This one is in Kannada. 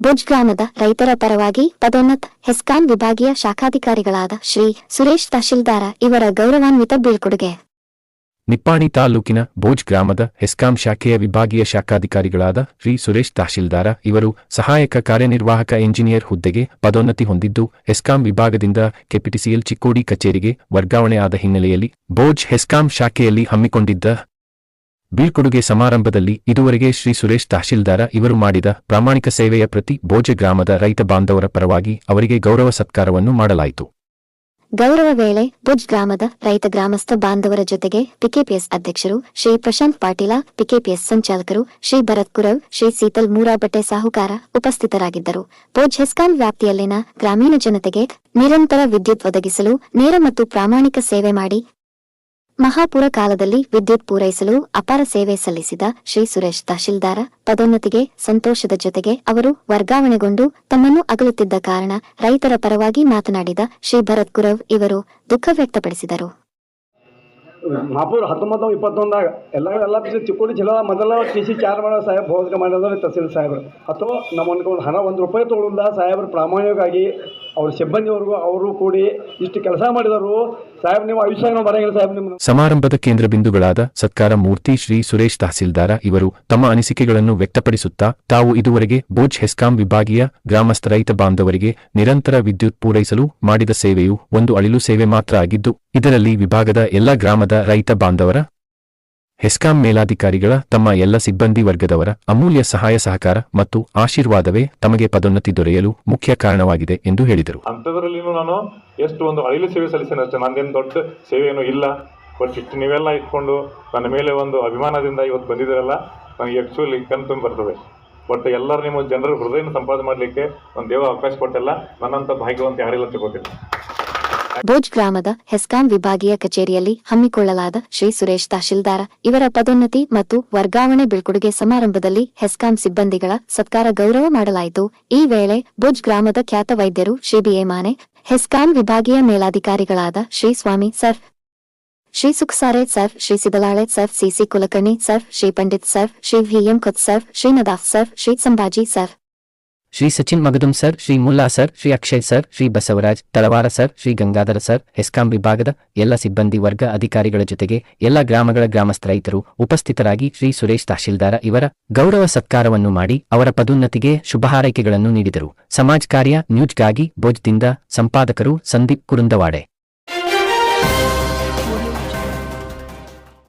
ಭುಜ್ ಗ್ರಾಮದ ರೈತರ ಪರವಾಗಿ ಪದೋನ್ನತ ಹೆಸ್ಕಾಂ ವಿಭಾಗೀಯ ಶಾಖಾಧಿಕಾರಿಗಳಾದ ಶ್ರೀ ಸುರೇಶ್ ತಹಶೀಲ್ದಾರ ಇವರ ಗೌರವಾನ್ವಿತ ಬೀಳ್ಕೊಡುಗೆ. ನಿಪ್ಪಾಣಿ ತಾಲೂಕಿನ ಭೋಜ್ ಗ್ರಾಮದ ಹೆಸ್ಕಾಂ ಶಾಖೆಯ ವಿಭಾಗೀಯ ಶಾಖಾಧಿಕಾರಿಗಳಾದ ಶ್ರೀ ಸುರೇಶ್ ತಹಶೀಲ್ದಾರ ಇವರು ಸಹಾಯಕ ಕಾರ್ಯನಿರ್ವಾಹಕ ಎಂಜಿನಿಯರ್ ಹುದ್ದೆಗೆ ಪದೋನ್ನತಿ ಹೊಂದಿದ್ದು, ಹೆಸ್ಕಾಂ ವಿಭಾಗದಿಂದ ಕೆಪಿಟಿಸಿಎಲ್ ಚಿಕ್ಕೋಡಿ ಕಚೇರಿಗೆ ವರ್ಗಾವಣೆ ಆದ ಹಿನ್ನೆಲೆಯಲ್ಲಿ ಭೋಜ್ ಹೆಸ್ಕಾಂ ಶಾಖೆಯಲ್ಲಿ ಹಮ್ಮಿಕೊಂಡಿದ್ದ ಬೀಳ್ಕೊಡುಗೆ ಸಮಾರಂಭದಲ್ಲಿ ಇದುವರೆಗೆ ಶ್ರೀ ಸುರೇಶ್ ತಹಶೀಲ್ದಾರ ಇವರು ಮಾಡಿದ ಪ್ರಾಮಾಣಿಕ ಸೇವೆಯ ಪ್ರತಿ ಭೋಜ ಗ್ರಾಮದ ರೈತ ಬಾಂಧವರ ಪರವಾಗಿ ಅವರಿಗೆ ಗೌರವ ಸತ್ಕಾರವನ್ನು ಮಾಡಲಾಯಿತು. ಗೌರವ ವೇಳೆ ಭುಜ್ ಗ್ರಾಮದ ರೈತ ಗ್ರಾಮಸ್ಥ ಬಾಂಧವರ ಜೊತೆಗೆ ಪಿಕೆಪಿಎಸ್ ಅಧ್ಯಕ್ಷರು ಶ್ರೀ ಪ್ರಶಾಂತ್ ಪಾಟೀಲ, ಪಿಕೆಪಿಎಸ್ ಸಂಚಾಲಕರು ಶ್ರೀ ಭರತ್ ಕುರವ್, ಶ್ರೀ ಸೀತಲ್ ಮೂರಾಬಟ್ಟೆ ಸಾಹುಕಾರ ಉಪಸ್ಥಿತರಾಗಿದ್ದರು. ಭೋಜ್ ಹೆಸ್ಕಾನ್ ವ್ಯಾಪ್ತಿಯಲ್ಲಿನ ಗ್ರಾಮೀಣ ಜನತೆಗೆ ನಿರಂತರ ವಿದ್ಯುತ್ ಒದಗಿಸಲು ನೇರ ಮತ್ತು ಪ್ರಾಮಾಣಿಕ ಸೇವೆ ಮಾಡಿ ಮಹಾಪುರ ಕಾಲದಲ್ಲಿ ವಿದ್ಯುತ್ ಪೂರೈಸಲು ಅಪಾರ ಸೇವೆ ಸಲ್ಲಿಸಿದ ಶ್ರೀ ಸುರೇಶ್ ತಹಶೀಲ್ದಾರ. ಪದೋನ್ನತಿಗೆ, ಸಂತೋಷದ ಜೊತೆಗೆ ಅವರು ವರ್ಗಾವಣೆಗೊಂಡು ತಮ್ಮನ್ನು ಅಗಲುತ್ತಿದ್ದ ಕಾರಣ ರೈತರ ಪರವಾಗಿ ಮಾತನಾಡಿದ ಶ್ರೀ ಭರತ್ ಕುರವ್ ಇವರು ದುಃಖ ವ್ಯಕ್ತಪಡಿಸಿದರು. ಮಹಾಪುರ ಹತ್ತೊಂಬತ್ತು ಇಪ್ಪತ್ತೊಂದಾಗ ಎಲ್ಲ ಎಲ್ಲ ಚಿಕ್ಕೋಡಿ ಜಿಲ್ಲಾ ಮೊದಲ ಟಿ ಸಿ ಸಾಹೇಬ್ ಮಾಡಿದ್ರೆ ತಹಸೀಲ್ ಸಾಹೇಬ್ರು. ಅಥವಾ ನಮ್ಮ ಒಂದು ಹಣ ಒಂದು ರೂಪಾಯಿ ತಗೊಳ್ಳಲ್ಲ ಸಾಹೇಬರು ಪ್ರಾಮಾಣಿಕವಾಗಿ ಅವ್ರ ಸಿಬ್ಬಂದಿವರೆಗೂ ಅವರು ಕೂಡಿ ಇಷ್ಟು ಕೆಲಸ ಮಾಡಿದರು ಸಾಹೇಬ್ ನೀವು ಆಯುಷ್ಯ ಸಾಹೇಬ್ ನಿಮ್ಮ ಸಮಾರಂಭದ ಕೇಂದ್ರ ಬಿಂದುಗಳಾದ ಸತ್ಕಾರ ಮೂರ್ತಿ ಶ್ರೀ ಸುರೇಶ್ ತಹಸೀಲ್ದಾರ ಇವರು ತಮ್ಮ ಅನಿಸಿಕೆಗಳನ್ನು ವ್ಯಕ್ತಪಡಿಸುತ್ತಾ ತಾವು ಇದುವರೆಗೆ ಬೋಜ್ ಹೆಸ್ಕಾಂ ವಿಭಾಗೀಯ ಗ್ರಾಮಸ್ಥ ರೈತ ಬಾಂಧವರಿಗೆ ನಿರಂತರ ವಿದ್ಯುತ್ ಪೂರೈಸಲು ಮಾಡಿದ ಸೇವೆಯು ಒಂದು ಅಳಿಲು ಸೇವೆ ಮಾತ್ರ ಆಗಿದ್ದು, ಇದರಲ್ಲಿ ವಿಭಾಗದ ಎಲ್ಲ ಗ್ರಾಮದ ರೈತ ಬಾಂಧವರ ಹೆಸ್ಕಾಂ ಮೇಲಾಧಿಕಾರಿಗಳ, ತಮ್ಮ ಎಲ್ಲ ಸಿಬ್ಬಂದಿ ವರ್ಗದವರ ಅಮೂಲ್ಯ ಸಹಾಯ ಸಹಕಾರ ಮತ್ತು ಆಶೀರ್ವಾದವೇ ತಮಗೆ ಪದೋನ್ನತಿ ದೊರೆಯಲು ಮುಖ್ಯ ಕಾರಣವಾಗಿದೆ ಎಂದು ಹೇಳಿದರು. ಅಂಥದ್ರಲ್ಲಿನೂ ನಾನು ಎಷ್ಟು ಒಂದು ಅಳಿಲು ಸೇವೆ ಸಲ್ಲಿಸ್ತೇನೆ ಅಷ್ಟೇ. ನಂದೇನು ದೊಡ್ಡ ಸೇವೆಯೇನು ಇಲ್ಲ. ಬಟ್ ನೀವೆಲ್ಲ ಇಟ್ಕೊಂಡು ನನ್ನ ಮೇಲೆ ಒಂದು ಅಭಿಮಾನದಿಂದ ಇವತ್ತು ಬಂದಿದ್ದೀರಲ್ಲ, ನನಗೆ ಆ್ಯಕ್ಚುಲಿ ಕಣ್ ತುಂಬಿ ಬರ್ತದೆ ಬಟ್ ಎಲ್ಲರೂ ನಿಮ್ಮ ಜನರ ಹೃದಯನ ಸಂಪಾದನೆ ಮಾಡಲಿಕ್ಕೆ ಒಂದು ದೇವ ಅವಕಾಶ ಕೊಟ್ಟಲ್ಲ. ನನ್ನಂಥ ಭಾಗ್ಯವಂತ ಯಾರಿಲ್ಲ ತಿಳ್ಕೊತೀನಿ ಭೋಜ್ ಗ್ರಾಮದ ಹೆಸ್ಕಾಂ ವಿಭಾಗೀಯ ಕಚೇರಿಯಲ್ಲಿ ಹಮ್ಮಿಕೊಳ್ಳಲಾದ ಶ್ರೀ ಸುರೇಶ್ ತಹಶೀಲ್ದಾರ, ಇವರ ಪದೋನ್ನತಿ ಮತ್ತು ವರ್ಗಾವಣೆ ಬೀಳ್ಕೊಡುಗೆ ಸಮಾರಂಭದಲ್ಲಿ ಹೆಸ್ಕಾಂ ಸಿಬ್ಬಂದಿಗಳ ಸತ್ಕಾರ ಗೌರವ ಮಾಡಲಾಯಿತು. ಈ ವೇಳೆ ಭೋಜ್ ಗ್ರಾಮದ ಖ್ಯಾತ ವೈದ್ಯರು ಶ್ರೀ ಬಿಎ ಮಾನೆ, ಹೆಸ್ಕಾಂ ವಿಭಾಗೀಯ ಮೇಲಾಧಿಕಾರಿಗಳಾದ Shri Swamy sir, Shri Sukhasare sir, Shri Sidalale sir CC Kulkarni sir, Shri Pandit sir, Shri VM Khut sir, Shri Nadaf sir, Shri Sambhaji sir. Shri Sachin Magdum sir, Shri Mulla sir, Shri Akshay sir, Shri Basavaraj, Talawar sir, Shri Gangadhar sir, HESCOM ವಿಭಾಗದ ಎಲ್ಲ ಸಿಬ್ಬಂದಿ ವರ್ಗ ಅಧಿಕಾರಿಗಳ ಜೊತೆಗೆ ಎಲ್ಲ ಗ್ರಾಮಗಳ ಗ್ರಾಮಸ್ಥ ರೈತರು ಉಪಸ್ಥಿತರಾಗಿ ಶ್ರೀ ಸುರೇಶ್ ತಹಶೀಲ್ದಾರ ಇವರ ಗೌರವ ಸತ್ಕಾರವನ್ನು ಮಾಡಿ ಅವರ ಪದೋನ್ನತಿಗೆ ಶುಭ ಹಾರೈಕೆಗಳನ್ನು ನೀಡಿದರು. ಸಮಾಜ ಕಾರ್ಯ ನ್ಯೂಜ್ಗಾಗಿ ಭೋಜ್ದಿಂದ ಸಂಪಾದಕರು ಸಂದೀಪ್ ಕುರುಂದವಾಡೆ.